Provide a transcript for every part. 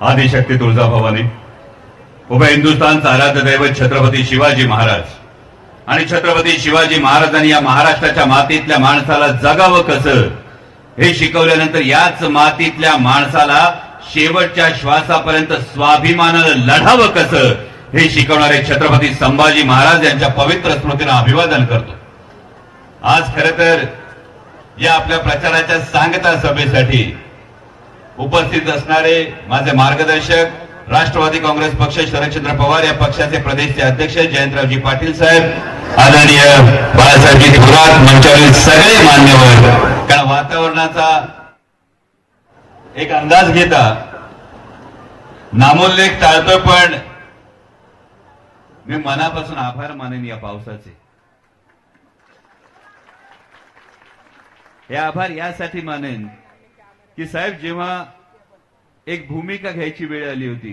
आदिशक्ती तुळजाभवानी. उभय हिंदुस्थानचा आराध्य दैवत छत्रपती शिवाजी महाराज. आणि छत्रपती शिवाजी महाराजांनी या महाराष्ट्राच्या मातीतल्या माणसाला जगावं कसं हे शिकवल्यानंतर याच मातीतल्या माणसाला शेवटच्या श्वासापर्यंत स्वाभिमानानं लढावं कसं हे शिकवणारे छत्रपती संभाजी महाराज यांच्या पवित्र स्मृतीनं अभिवादन करतो. आज खर तर या आपल्या प्रचाराच्या सांगता सभेसाठी उपस्थित असणारे माझे मार्गदर्शक राष्ट्रवादी काँग्रेस पक्ष शरदचंद्र पवार या पक्षाचे प्रदेशचे अध्यक्ष जयंतरावजी पाटील साहेब आदरणीय बाळासाहेबजी थोरात मंचावरील सगळे मान्यवर. कारण वातावरणाचा एक अंदाज घेता नामोल्लेख टाळतोय पण मी मनापासून आभार मानेन या पावसाचे. हे आभार यासाठी मानेन की साहेब जेव्हा एक भूमिका घ्यायची वेळ आली होती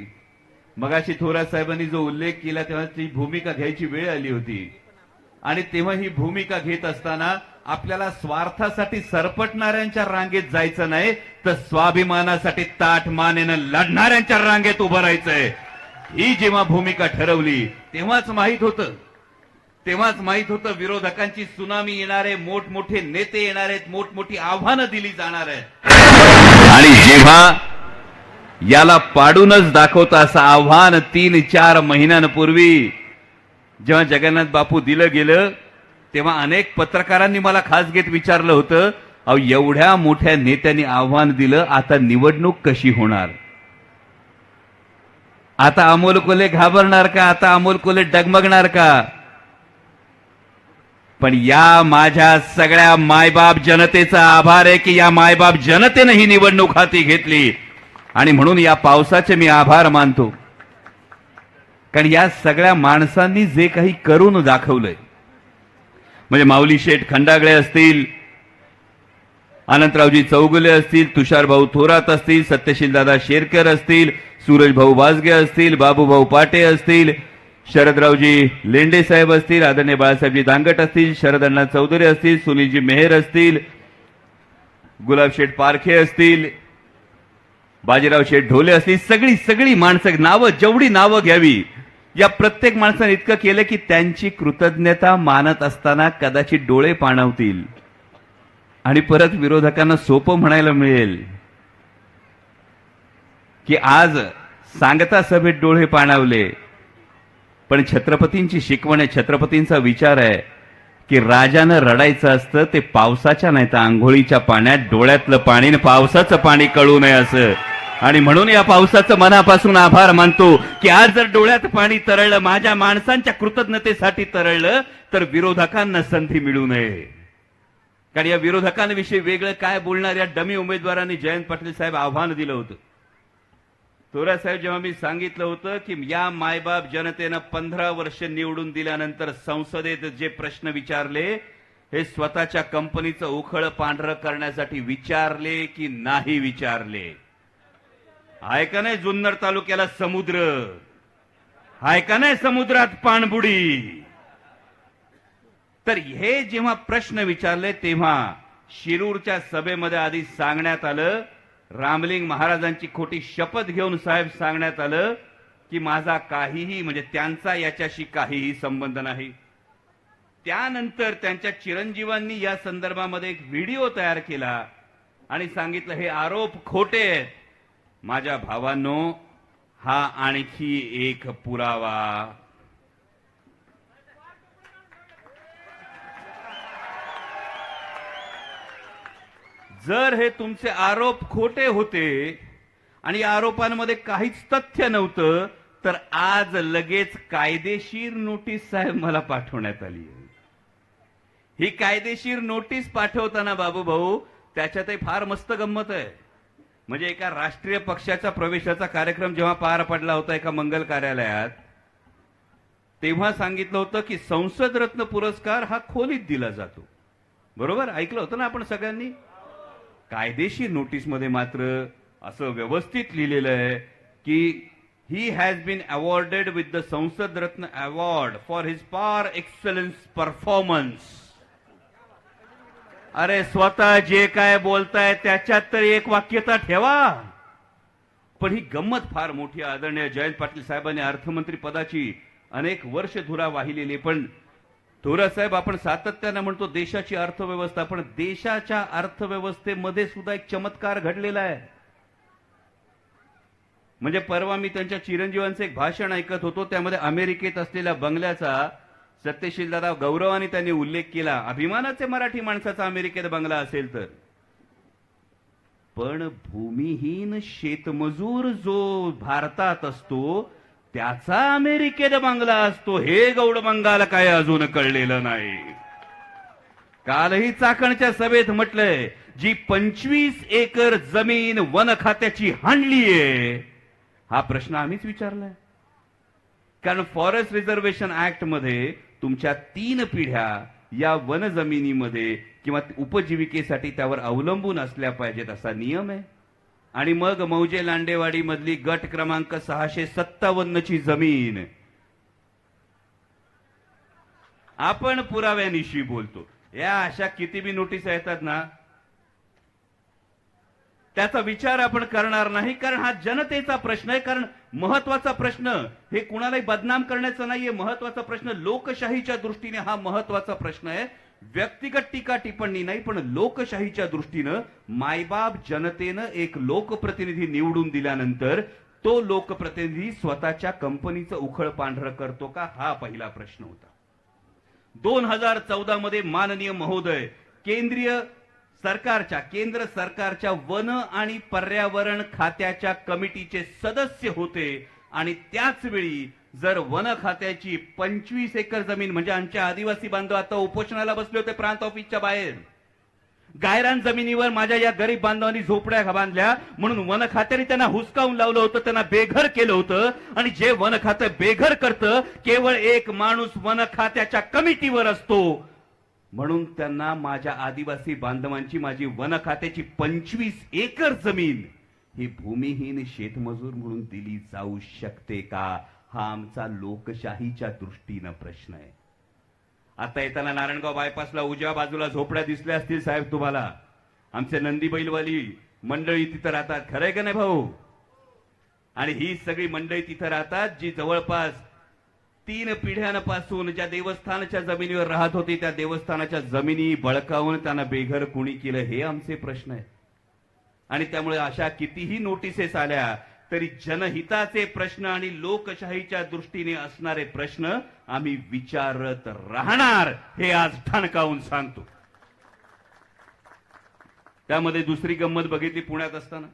मगाशी थोरात साहेबांनी जो उल्लेख केला तेव्हा ती भूमिका घ्यायची वेळ आली होती. आणि तेव्हा ही भूमिका घेत असताना आपल्याला स्वार्थासाठी सरपटणाऱ्यांच्या रांगेत जायचं नाही तर स्वाभिमानासाठी ताठ मानेनं लढणाऱ्यांच्या रांगेत उभं राहायचंय. ही जेव्हा भूमिका ठरवली तेव्हाच माहीत होतं तेव्हाच माहीत होतं विरोधकांची सुनामी येणारे मोठमोठे नेते येणार आहेत मोठमोठी आव्हानं दिली जाणार आहेत. आणि जेव्हा याला पाडूनच दाखवतं असं आव्हान तीन चार महिन्यांपूर्वी जेव्हा जगन्नाथ बापू दिलं गेलं तेव्हा अनेक पत्रकारांनी मला खास घेत विचारलं होतं अहो एवढ्या मोठ्या नेत्यांनी आव्हान दिलं आता निवडणूक कशी होणार? आता अमोल कोले घाबरणार का? आता अमोल कोले डगमगणार का? पण या माझ्या सगळ्या मायबाप जनतेचा आभार आहे की या मायबाप जनतेनं ही निवडणूक हाती घेतली. आणि म्हणून या पावसाचे मी आभार मानतो. कारण या सगळ्या माणसांनी जे काही करून दाखवलंय म्हणजे माऊली शेठ खंडागळे असतील अनंतरावजी चौगुले असतील तुषारभाऊ थोरात असतील सत्यशील दादा शेरकर असतील सूरज भाऊ वाजगे असतील बाबूभाऊ पाटे असतील शरदरावजी लेंडे साहेब असतील आदरणीय बाळासाहेबजी दांगट असतील शरदअण्णा चौधरी असतील सुनीलजी मेहर असतील गुलाब शेठ पारखे असतील बाजीराव शेठ ढोले असतील सगळी सगळी माणसं नावं जेवढी नावं घ्यावी या प्रत्येक माणसाने इतकं केलं की त्यांची कृतज्ञता मानत असताना कदाचित डोळे पाणवतील. आणि परत विरोधकांना सोपं म्हणायला मिळेल की आज सांगता सभेत डोळे पाणावले पण छत्रपतींची शिकवण आहे. छत्रपतींचा विचार आहे की राजानं रडायचं असतं ते पावसाच्या नाही तर आंघोळीच्या पाण्यात डोळ्यातलं पाणी पावसाचं पाणी कळू नये असं. आणि म्हणून या पावसाचं मनापासून आभार मानतो की आज जर डोळ्यात पाणी तरळलं माझ्या माणसांच्या कृतज्ञतेसाठी तरळलं तर विरोधकांना संधी मिळू नये. कारण या विरोधकांविषयी वेगळं काय बोलणार या डमी उमेदवारांनी जयंत पाटील साहेब आव्हान दिलं होतं. थोरात साहेब जेव्हा मी सांगितलं होतं की या मायबाप जनतेनं पंधरा वर्ष निवडून दिल्यानंतर संसदेत जे प्रश्न विचारले हे स्वतःच्या कंपनीचं उखळ पांढरं करण्यासाठी विचारले की नाही विचारले? आहे का नाही जुन्नर तालुक्याला समुद्र? आहे का नाही समुद्रात पाणबुडी? तर हे जेव्हा प्रश्न विचारले तेव्हा शिरूरच्या सभेमध्ये आधी सांगण्यात आलं रामलिंग महाराजांची खोटी शपथ घेऊन साहेब सांगण्यात आलं की माझा काहीही म्हणजे त्यांचा याच्याशी काहीही संबंध नाही. त्यानंतर त्यांच्या चिरंजीवांनी या संदर्भामध्ये एक व्हिडिओ तयार केला आणि सांगितलं हे आरोप खोटे आहेत. माझ्या भावांनो हा आणखी एक पुरावा जर हे तुमचे आरोप खोटे होते आणि या आरोपांमध्ये काहीच तथ्य नव्हतं तर आज लगेच कायदेशीर नोटीस साहेब मला पाठवण्यात आली ही कायदेशीर नोटीस पाठवताना बाबू भाऊ त्याच्यातही फार मस्त गंमत आहे. म्हणजे एका राष्ट्रीय पक्षाच्या प्रवेशाचा कार्यक्रम जेव्हा पार पडला होता एका मंगल कार्यालयात तेव्हा सांगितलं होतं की संसद रत्न पुरस्कार हा खोलीत दिला जातो. बरोबर? ऐकलं होतं ना आपण सगळ्यांनी? कायदेशीर नोटीसमध्ये मात्र असं व्यवस्थित लिहिलेलं आहे की ही has been awarded with the Sansad Ratna award for his par excellence performance अरे स्वतः जे काय बोलताय त्याच्यात तरी एक वाक्यता ठेवा. पण ही गंमत फार मोठी आदरणीय जयंत पाटील साहेबांनी अर्थमंत्री पदाची अनेक वर्ष धुरा वाहिलेली पण थोरासाहेब आपण सातत्यानं म्हणतो देशाची अर्थव्यवस्था पण देशाच्या अर्थव्यवस्थेमध्ये सुद्धा एक चमत्कार घडलेला आहे. म्हणजे परवा मी त्यांच्या चिरंजीवांचं एक भाषण ऐकत होतो त्यामध्ये अमेरिकेत असलेल्या बंगल्याचा सत्यशील दादा गौरवाने त्यांनी उल्लेख केला. अभिमानाचे मराठी माणसाचा अमेरिकेत बंगला असेल तर. पण भूमिहीन शेतमजूर जो भारतात असतो त्याचा अमेरिकेत बंगला असतो हे गौड बंगाल काय अजून कळलेलं नाही. कालही चाकणच्या सभेत म्हटलंय जी पंचवीस एकर जमीन वन खात्याची हाणलीये हा प्रश्न आम्हीच विचारलाय. कारण फॉरेस्ट रिझर्वेशन ऍक्टमध्ये तुमच्या तीन पिढ्या या वन जमिनीमध्ये किंवा उपजीविकेसाठी त्यावर अवलंबून असल्या पाहिजेत असा नियम आहे. आणि मग मौजे लांडेवाडी मधली गट क्रमांक सहाशे सत्तावन्नची जमीन. आपण पुराव्यानिशी बोलतो. या अशा किती बी नोटीस येतात ना त्याचा विचार आपण करणार नाही कारण हा जनतेचा प्रश्न आहे कारण महत्त्वाचा प्रश्न हे कुणालाही बदनाम करण्याचा नाहीये. महत्त्वाचा प्रश्न लोकशाहीच्या दृष्टीने हा महत्त्वाचा प्रश्न आहे. व्यक्तिगत टीका टिप्पणी नाही पण लोकशाहीच्या दृष्टीनं मायबाप जनतेनं एक लोकप्रतिनिधी निवडून दिल्यानंतर तो लोकप्रतिनिधी स्वतःच्या कंपनीचं उखळ पांढरं करतो का? हा पहिला प्रश्न होता. दोन हजार चौदा मध्ये माननीय महोदय केंद्रीय सरकारच्या केंद्र सरकारच्या वन आणि पर्यावरण खात्याच्या कमिटीचे सदस्य होते आणि त्याच वेळी जर वन खात्याची पंचवीस एकर जमीन म्हणजे आमच्या आदिवासी बांधव आता उपोषणाला बसले होते प्रांत ऑफिसच्या बाहेर. गायरान जमिनीवर माझ्या या गरीब बांधवांनी झोपड्या बांधल्या म्हणून वन खात्याने त्यांना हुसकावून लावलं होतं त्यांना बेघर केलं होतं. आणि जे वन खातं बेघर करतं केवळ एक माणूस वन खात्याच्या कमिटीवर असतो. म्हणून त्यांना माझ्या आदिवासी बांधवांची माझी वन खात्याची पंचवीस एकर जमीन ही भूमिहीन शेतमजूर म्हणून दिली जाऊ शकते का? हा आमचा लोकशाहीच्या दृष्टीनं प्रश्न आहे. आता येताना नारायणगाव बायपासला उजव्या बाजूला झोपड्या दिसल्या असतील साहेब तुम्हाला. आमचे नंदी बैलवाली मंडळी तिथं राहतात. खरंय का नाही भाऊ? आणि ही सगळी मंडळी तिथं राहतात जी जवळपास तीन पिढ्यांपासून ज्या देवस्थानाच्या जमिनीवर राहत होती त्या देवस्थानाच्या जमिनी बळकावून त्यांना बेघर कुणी केलं हे आमचे प्रश्न आहेत आणि त्यामुळे अशा कितीही नोटिसेस आल्या तरी जनहिताचे प्रश्न आणि लोकशाहीच्या दृष्टीने असणारे प्रश्न आम्ही विचारत राहणार हे आज ठणकावून सांगतो. त्यामध्ये दुसरी गंमत बघितली पुण्यात असताना.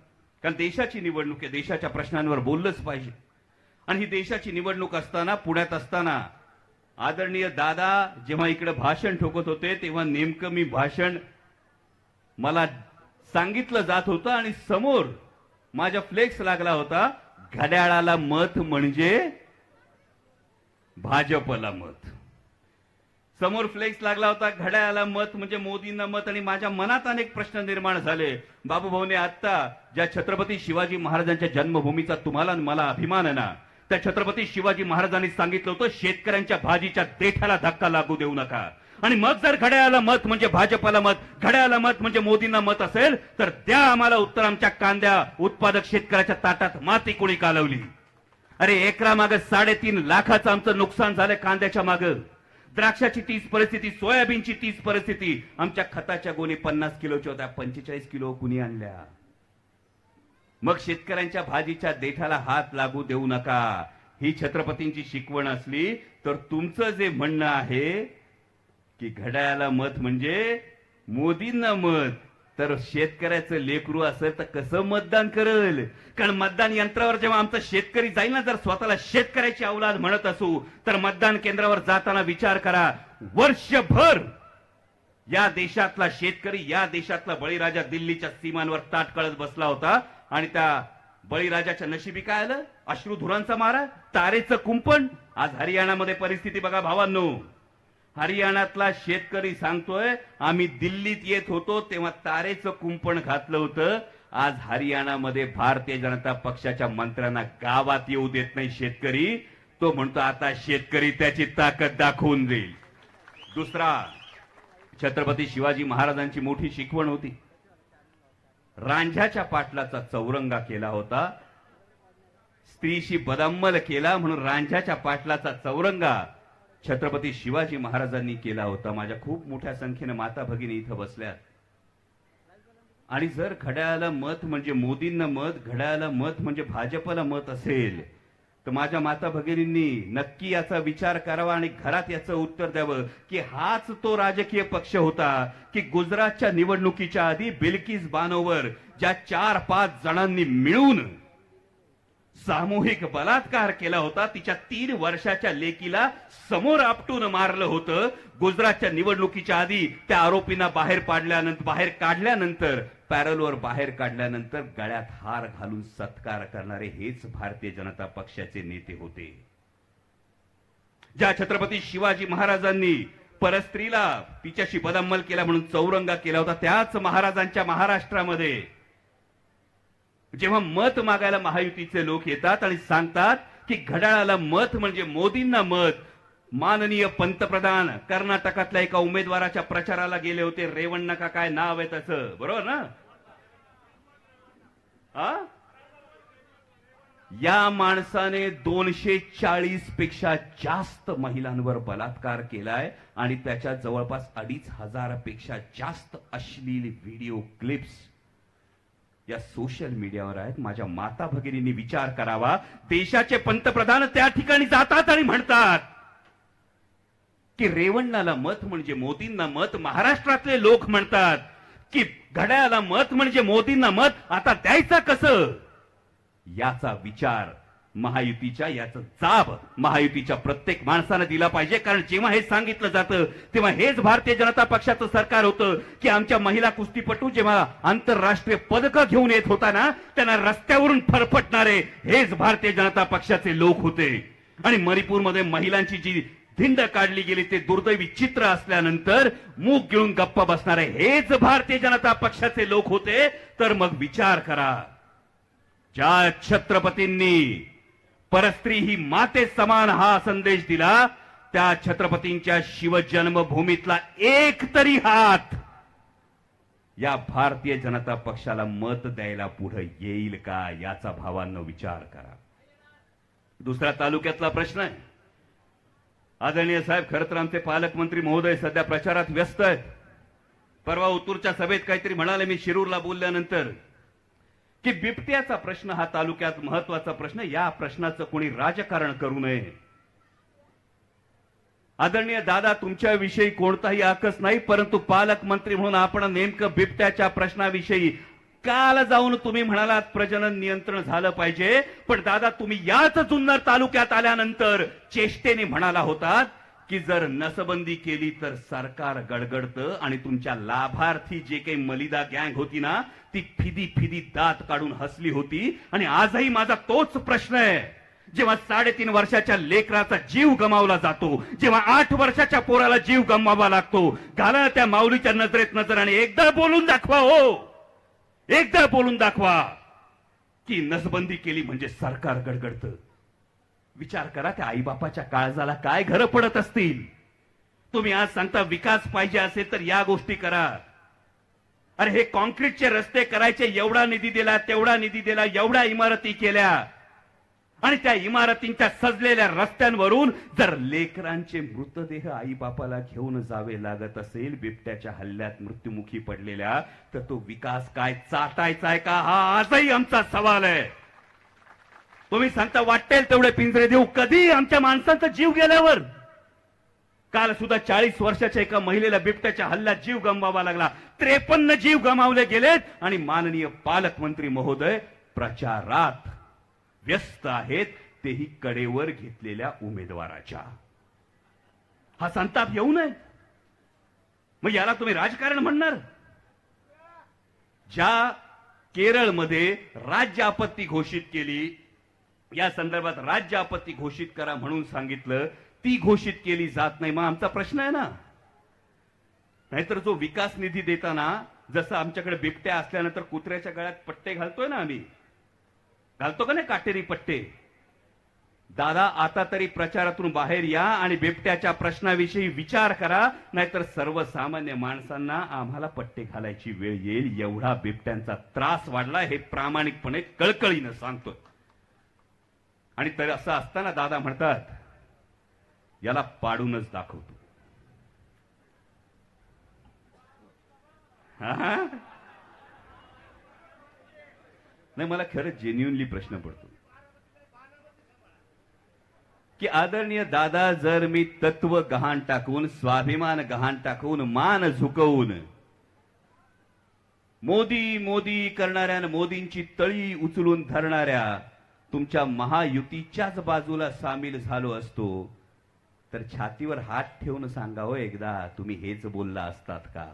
कारण देशाची निवडणूक आहे देशाच्या प्रश्नांवर बोललंच पाहिजे. आणि ही देशाची निवडणूक असताना पुण्यात असताना आदरणीय दादा जेव्हा इकडे भाषण ठोकत होते तेव्हा नेमकं मी भाषण मला सांगितलं जात होतं आणि समोर माझ्या फ्लेक्स लागला होता. घड्याळाला मत म्हणजे भाजपला मत. समोर फ्लेक्स लागला होता घड्याळाला मत म्हणजे मोदींना मत आणि माझ्या मनात अनेक प्रश्न निर्माण झाले. बाबूभाऊने आता ज्या छत्रपती शिवाजी महाराजांच्या जन्मभूमीचा तुम्हाला मला अभिमान आहे ना त्या छत्रपती शिवाजी महाराजांनी सांगितलं होतं शेतकऱ्यांच्या भाजीच्या देठाला धक्का लागू देऊ नका. आणि मग जर घड्याळाला मत म्हणजे भाजपाला मत घड्याळाला मत म्हणजे मोदींना मत असेल तर द्या आम्हाला उत्तर. आमच्या कांद्या उत्पादक शेतकऱ्याच्या ताटात माती कोणी कालवली. अरे एकरा मागे साडेतीन लाखाचं आमचं नुकसान झालं कांद्याच्या मागं. द्राक्षाची तीच परिस्थिती सोयाबीनची तीच परिस्थिती. आमच्या खताच्या गोणी पन्नास किलोच्या होत्या पंचेचाळीस किलो कुणी आणल्या? मग शेतकऱ्यांच्या भाजीच्या देठाला हात लागू देऊ नका. ही छत्रपतींची शिकवण असली तर तुमचं जे म्हणणं आहे की घड्याळाला मत म्हणजे मोदींना मत. तर शेतकऱ्याचं लेकरू असेल तर कसं मतदान करेल? कारण मतदान यंत्रावर जेव्हा आमचा शेतकरी जाईल ना जर स्वतःला शेतकऱ्याची अवलाद म्हणत असू तर मतदान केंद्रावर जाताना विचार करा. वर्षभर या देशातला शेतकरी या देशातला बळीराजा दिल्लीच्या सीमांवर ताट कळत बसला होता. आणि त्या बळीराजाच्या नशिबी काय आलं? अश्रुधुरांचा मारा तारेचं कुंपण. आज हरियाणामध्ये परिस्थिती बघा भावांनो. हरियाणातला शेतकरी सांगतोय आम्ही दिल्लीत येत होतो तेव्हा तारेचं कुंपण घातलं होतं. आज हरियाणामध्ये भारतीय जनता पक्षाच्या मंत्र्यांना गावात येऊ देत नाही शेतकरी. तो म्हणतो आता शेतकरी त्याची ताकद दाखवून देईल. दुसरा छत्रपती शिवाजी महाराजांची मोठी शिकवण होती. रांझ्याच्या पाटलाचा चौरंगा केला होता. स्त्रीशी बदाम्मल केला म्हणून रांझ्याच्या पाटलाचा चौरंगा छत्रपती शिवाजी महाराजांनी केला होता. माझ्या खूप मोठ्या संख्येने माता भगिनी इथं बसल्या. आणि जर घड्याळाला मत म्हणजे मोदींना मत घड्याळाला मत म्हणजे भाजपला मत असेल तर माझ्या माता भगिनींनी नक्की याचा विचार करावा आणि घरात याचं उत्तर द्यावं की हाच तो राजकीय पक्ष होता की गुजरातच्या निवडणुकीच्या आधी बिल्किस बानोवर ज्या चार पाच जणांनी मिळून सामूहिक बलात्कार केला होता. तिच्या तीन वर्षाच्या लेकीला समोर आपटून मारलं होतं. गुजरातच्या निवडणुकीच्या आधी त्या आरोपींना बाहेर पाडल्यानंतर बाहेर काढल्यानंतर पॅरलवर बाहेर काढल्यानंतर गळ्यात हार घालून सत्कार करणारे हेच भारतीय जनता पक्षाचे नेते होते. ज्या छत्रपती शिवाजी महाराजांनी परस्त्रीला तिच्याशी बदामल केला म्हणून चौरंगा केला होता त्याच महाराजांच्या महाराष्ट्रामध्ये जेव्हा मत मागायला महायुतीचे लोक येतात आणि सांगतात की घड्याळाला मत म्हणजे मोदींना मत माननीय पंतप्रधान कर्नाटकातल्या एका उमेदवाराच्या प्रचाराला गेले होते रेवण्णा का काय नाव आहे त्याचं? बरोबर ना? हा या माणसाने दोनशे चाळीसपेक्षा जास्त महिलांवर बलात्कार केलाय आणि त्याच्या जवळपास अडीच हजारापेक्षा जास्त अश्लील व्हिडिओ क्लिप्स या सोशल मीडियावर आहेत. माझ्या माता भगिनींनी विचार करावा. देशाचे पंतप्रधान त्या ठिकाणी जातात आणि म्हणतात की रेवण्णाला मत म्हणजे मोदींना मत महाराष्ट्रातले लोक म्हणतात की घड्याळाला मत म्हणजे मोदींना मत. आता द्यायचा कसं? याचा विचार महायुतीच्या याचा जाब महायुतीच्या प्रत्येक माणसानं दिला पाहिजे. कारण जेव्हा हे सांगितलं जातं तेव्हा हेच भारतीय जनता पक्षाचं सरकार होतं की आमच्या महिला कुस्तीपटू जेव्हा आंतरराष्ट्रीय पदकं घेऊन येत होता ना त्यांना रस्त्यावरून फरफटणारे हेच भारतीय जनता पक्षाचे लोक होते. आणि मणिपूरमध्ये महिलांची जी धिंड काढली गेली ते दुर्दैवी चित्र असल्यानंतर मूग गिळून गप्पा बसणारे हेच भारतीय जनता पक्षाचे लोक होते. तर मग विचार करा. ज्या छत्रपतींनी परस्त्री ही माते समान हा संदेश दिला त्या छत्रपतींच्या शिवजन्मभूमीतला एक तरी हात या भारतीय जनता पक्षाला मत द्यायला पुढे येईल का याचा भावांना विचार करा. दुसरा तालुक्यातला प्रश्न आहे. आदरणीय साहेब खरं तर आमचे पालकमंत्री महोदय सध्या प्रचारात व्यस्त आहेत. परवा उत्तूरच्या सभेत काहीतरी म्हणाले मी शिरूरला बोलल्यानंतर की बिबट्याचा प्रश्न हा तालुक्यात महत्त्वाचा प्रश्न या प्रश्नाचं कोणी राजकारण करू नये. आदरणीय दादा तुमच्याविषयी कोणताही आकस नाही परंतु पालकमंत्री म्हणून आपण नेमकं बिबट्याच्या प्रश्नाविषयी काल जाऊन तुम्ही म्हणालात प्रजनन नियंत्रण झालं पाहिजे. पण दादा तुम्ही याच जुन्नर तालुक्यात आल्यानंतर चेष्टेने म्हणाला होतात की जर नसबंदी केली तर सरकार गडगडतं आणि तुमच्या लाभार्थी जे काही मलिदा गँग होती ना ती फिदी फिदी दात काढून हसली होती. आणि आजही माझा तोच प्रश्न आहे. जेव्हा साडेतीन वर्षाच्या लेकराचा जीव गमावला जातो जेव्हा आठ वर्षाच्या पोराला जीव गमवावा लागतो घाला त्या माऊलीच्या नजरेत नजर आणि एकदा बोलून दाखवा हो. एकदा बोलून दाखवा की नसबंदी केली म्हणजे सरकार गडगडतं. विचार करा त्या आईबापाच्या काळजाला काय घरं पडत असतील. तुम्ही आज सांगता विकास पाहिजे असेल तर या गोष्टी करा. अरे हे कॉन्क्रीटचे रस्ते करायचे एवढा निधी दिला तेवढा निधी दिला एवढ्या इमारती केल्या. आणि त्या इमारतींच्या सजलेल्या रस्त्यांवरून जर लेकरांचे मृतदेह आईबापाला घेऊन जावे लागत असेल बिबट्याच्या हल्ल्यात मृत्युमुखी पडलेल्या तर तो विकास काय चाटायचा आहे का? हा आजही आमचा सवाल आहे. तुम्ही सांगता वाटेल तेवढे पिंजरे देऊ. कधी आमच्या माणसांचा जीव गेल्यावर? काल सुद्धा चाळीस वर्षाच्या एका महिलेला बिबट्याच्या हल्ल्यात जीव गमवावा लागला. त्रेपन्न जीव गमावले गेलेत आणि माननीय पालकमंत्री महोदय प्रचारात व्यस्त आहेत तेही कडेवर घेतलेल्या उमेदवाराच्या. हा संताप येऊ नये. मग याला तुम्ही राजकारण म्हणणार? ज्या केरळमध्ये राज्य आपत्ती घोषित केली या संदर्भात राज्य आपत्ती घोषित करा म्हणून सांगितलं. ती घोषित केली जात नाही. मग आमचा प्रश्न आहे ना. नाहीतर जो विकास निधी देताना जसं आमच्याकडे बिबट्या असल्यानंतर कुत्र्याच्या गळ्यात पट्टे घालतोय ना आम्ही. घालतो का नाही काटेरी पट्टे? दादा आता तरी प्रचारातून बाहेर या आणि बिबट्याच्या प्रश्नाविषयी विचार करा. नाहीतर सर्वसामान्य माणसांना आम्हाला पट्टे घालायची वेळ येईल. एवढा बिबट्यांचा त्रास वाढला हे प्रामाणिकपणे कळकळीनं सांगतोय. आणि तर असं असताना दादा म्हणतात याला पाडूनच दाखवतो. नाही मला खरं जेन्युनली प्रश्न पडतो. की आदरणीय दादा जर मी तत्व गहाण टाकून स्वाभिमान गहाण टाकून मान झुकवून मोदी मोदी करणाऱ्या मोदींची तळी उचलून धरणाऱ्या तुमच्या महायुतीच्याच बाजूला सामील झालो असतो तर छातीवर हात ठेवून सांगावं हो एकदा तुम्ही हेच बोलला असतात का?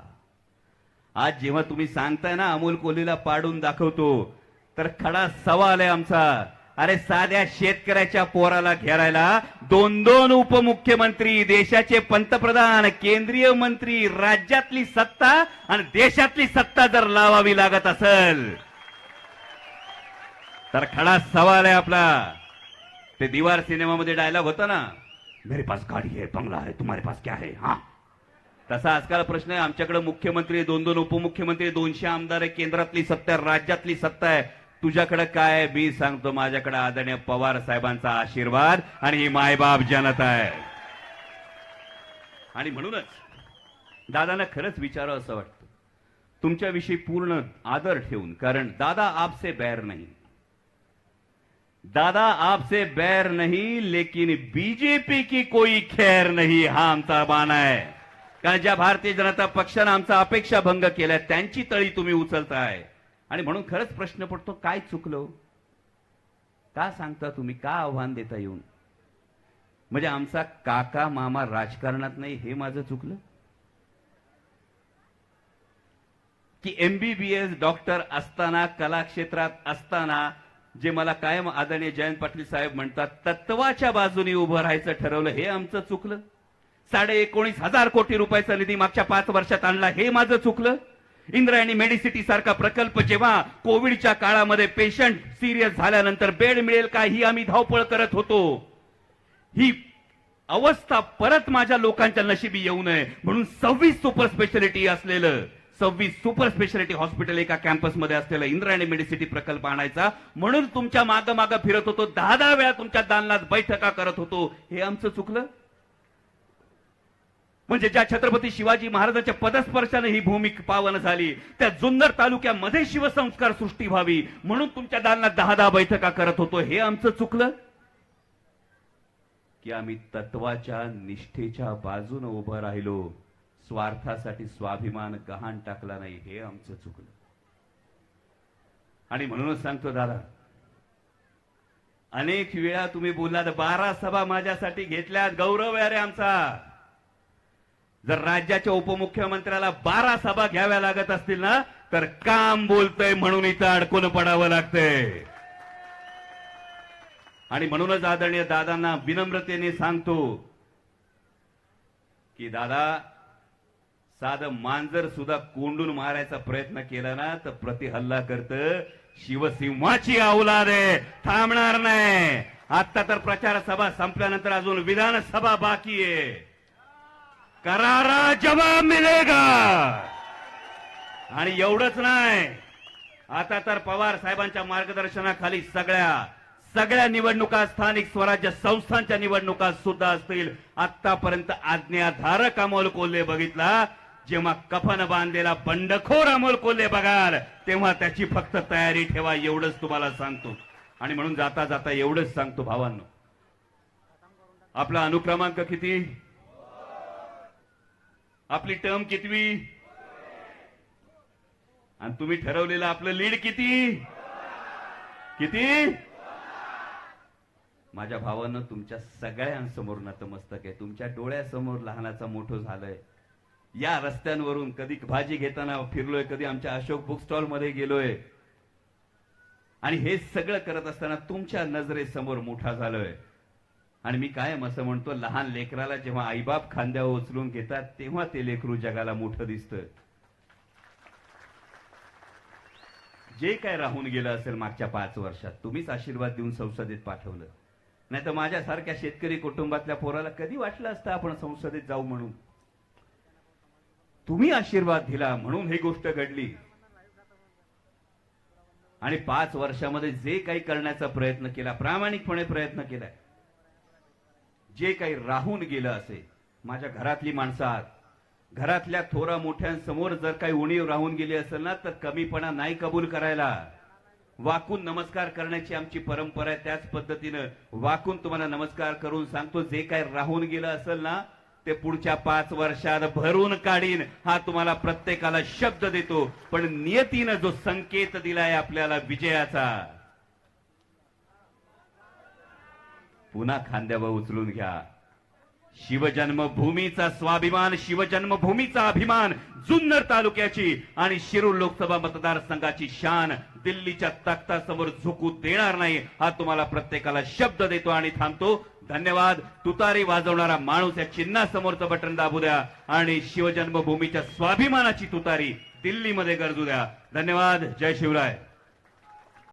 आज जेव्हा तुम्ही सांगताय ना अमोल कोलीला पाडून दाखवतो तर खडा सवाल आहे आमचा. अरे साध्या शेतकऱ्याच्या पोराला घेरायला दोन दोन उपमुख्यमंत्री देशाचे पंतप्रधान केंद्रीय मंत्री राज्यातली सत्ता आणि देशातली सत्ता जर लावावी लागत असेल तर खडा सवाल आहे आपला. ते दिवार सिनेमामध्ये डायलॉग होता ना? मेरे पास गाडी आहे बंगला आहे तुम्हारे पास क्या है? हा. तसा आजकाल प्रश्न आहे. आमच्याकडे मुख्यमंत्री दोन दोन उपमुख्यमंत्री दोनशे आमदार आहे. केंद्रातली सत्ता आहे राज्यातली सत्ता आहे. तुझ्याकडे काय आहे? मी सांगतो माझ्याकडे आदरणीय पवार साहेबांचा आशीर्वाद आणि ही मायबाप जनता आहे. आणि म्हणूनच दादांना खरंच विचारावं असं वाटतं. तुमच्याविषयी पूर्ण आदर ठेवून कारण दादा आपसे बैर नाही. दादा आपसे बैर नहीं लेकिन बीजेपी की कोई खैर नहीं हा आमचा मान आहे. कारण ज्या भारतीय जनता पक्षानं आमचा अपेक्षा भंग केलाय त्यांची तळी तुम्ही उचलताय. आणि म्हणून खरंच प्रश्न पडतो काय चुकलो? का सांगता तुम्ही? का आव्हान देता येऊन? म्हणजे आमचा काका मामा राजकारणात नाही हे माझं चुकलं? की एमबीबीएस डॉक्टर असताना कला क्षेत्रात असताना जे मला कायम आदरणीय जयंत पाटील साहेब म्हणतात तत्वाच्या बाजूने उभं राहायचं ठरवलं हे आमचं चुकलं. साडे एकोणीस हजार कोटी रुपयाचा निधी मागच्या पाच वर्षात आणला हे माझं चुकलं. इंद्रायणी मेडिसिटी सारखा प्रकल्प जेव्हा कोविडच्या काळामध्ये पेशंट सिरियस झाल्यानंतर बेड मिळेल का ही आम्ही धावपळ करत होतो. ही अवस्था परत माझ्या लोकांच्या नशिबी येऊ नये म्हणून सव्वीस सुपर स्पेशालिटी असलेलं सव्वीस सुपर स्पेशालिटी हॉस्पिटल एका कॅम्पसमध्ये असलेला इंद्रायणी मेडिसिटी प्रकल्प आणायचा. म्हणून तुमच्या माग मागं फिरत होतो दहा दहा वेळा तुमच्या दालनात बैठका करत होतो. हे आमचं चुकलं? म्हणजे ज्या छत्रपती शिवाजी महाराजांच्या पदस्पर्शाने ही भूमी पावन झाली त्या जुन्नर तालुक्यामध्ये शिवसंस्कार सृष्टी व्हावी म्हणून तुमच्या दालनात दहा दहा बैठका करत होतो. हे आमचं चुकलं? की आम्ही तत्वाच्या निष्ठेच्या बाजूने उभं राहिलो. स्वार्थासाठी स्वाभिमान गहाण टाकला नाही हे आमचं चुकलं. आणि म्हणूनच सांगतो दादा अनेक वेळा तुम्ही बोललात बारा सभा माझ्यासाठी घेतल्यात गौरव आहे रे आमचा. जर राज्याच्या उपमुख्यमंत्र्याला बारा सभा घ्याव्या लागत असतील ना तर काम बोलतय म्हणून इथं अडकून पडावं लागतंय. आणि म्हणूनच आदरणीय दादांना विनम्रतेने सांगतो की दादा साधं मांजर सुद्धा कोंडून मारायचा प्रयत्न केला ना तर प्रतिहल्ला करत शिवसिंहाची अवलाद आहे. थांबणार नाही. आता तर प्रचार सभा संपल्यानंतर अजून विधानसभा बाकी आहे. करारा जवाब मिळेगा आणि एवढंच नाही. आता तर पवार साहेबांच्या मार्गदर्शनाखाली सगळ्या सगळ्या निवडणुका स्थानिक स्वराज्य संस्थांच्या निवडणुका सुद्धा असतील. आतापर्यंत आज्ञाधारक अमोल कोल्हे बघितला. जेव्हा कफन बांधलेला बंडखोर अमोल कोल्हे बघाल तेव्हा त्याची फक्त तयारी ठेवा एवढंच तुम्हाला सांगतो. आणि म्हणून जाता जाता एवढंच सांगतो भावांनो. आपला अनुक्रमांक किती? आपली टर्म कितवी? आणि तुम्ही ठरवलेलं आपलं लीड किती? किती? माझ्या भावानं तुमच्या सगळ्यांसमोर नतमस्तक आहे. तुमच्या डोळ्यासमोर लहानाचा मोठं झालंय. या रस्त्यांवरून कधी भाजी घेताना फिरलोय कधी आमच्या अशोक बुक स्टॉलमध्ये गेलोय. आणि हे सगळं करत असताना तुमच्या नजरेसमोर मोठा झालोय. आणि मी कायम असं म्हणतो लहान लेकराला जेव्हा आईबाप खांद्यावर उचलून घेतात तेव्हा ते लेकरू जगाला मोठं दिसतं. जे काय राहून गेलं असेल मागच्या पाच वर्षात तुम्हीच आशीर्वाद देऊन संसदेत पाठवलं. नाही तर माझ्यासारख्या शेतकरी कुटुंबातल्या पोराला कधी वाटलं असतं आपण संसदेत जाऊ म्हणून? तुम्ही आशीर्वाद दिला म्हणून ही गोष्ट घडली. आणि पाच वर्षामध्ये जे काही करण्याचा प्रयत्न केला प्रामाणिकपणे प्रयत्न केलाय जे काही राहून गेलं असे माझ्या घरातली माणसं आहात घरातल्या थोरा मोठ्यांसमोर जर काही उणीव राहून गेली असेल ना तर कमीपणा नाही कबूल करायला. वाकून नमस्कार करण्याची आमची परंपरा आहे त्याच पद्धतीनं वाकून तुम्हाला नमस्कार करून सांगतो जे काही राहून गेलं असेल ना ते पुढच्या पाच वर्षात भरून काढीन. हा तुम्हाला प्रत्येकाला शब्द देतो पण नियतीनं जो संकेत दिलाय आपल्याला विजयाचा पुन्हा खांद्यावर उचलून घ्या. शिवजन्मभूमीचा स्वाभिमान शिवजन्मभूमीचा अभिमान जुन्नर तालुक्याची आणि शिरूर लोकसभा मतदारसंघाची शान दिल्लीच्या तख्तासमोर झुकू देणार नाही हा तुम्हाला प्रत्येकाला शब्द देतो आणि थांबतो. धन्यवाद. तुतारी वाजवणारा माणूस या चिन्हासमोरचं बटन दाबू द्या आणि शिवजन्मभूमीच्या स्वाभिमानाची तुतारी दिल्लीमध्ये गरजू द्या. धन्यवाद. जय शिवराय.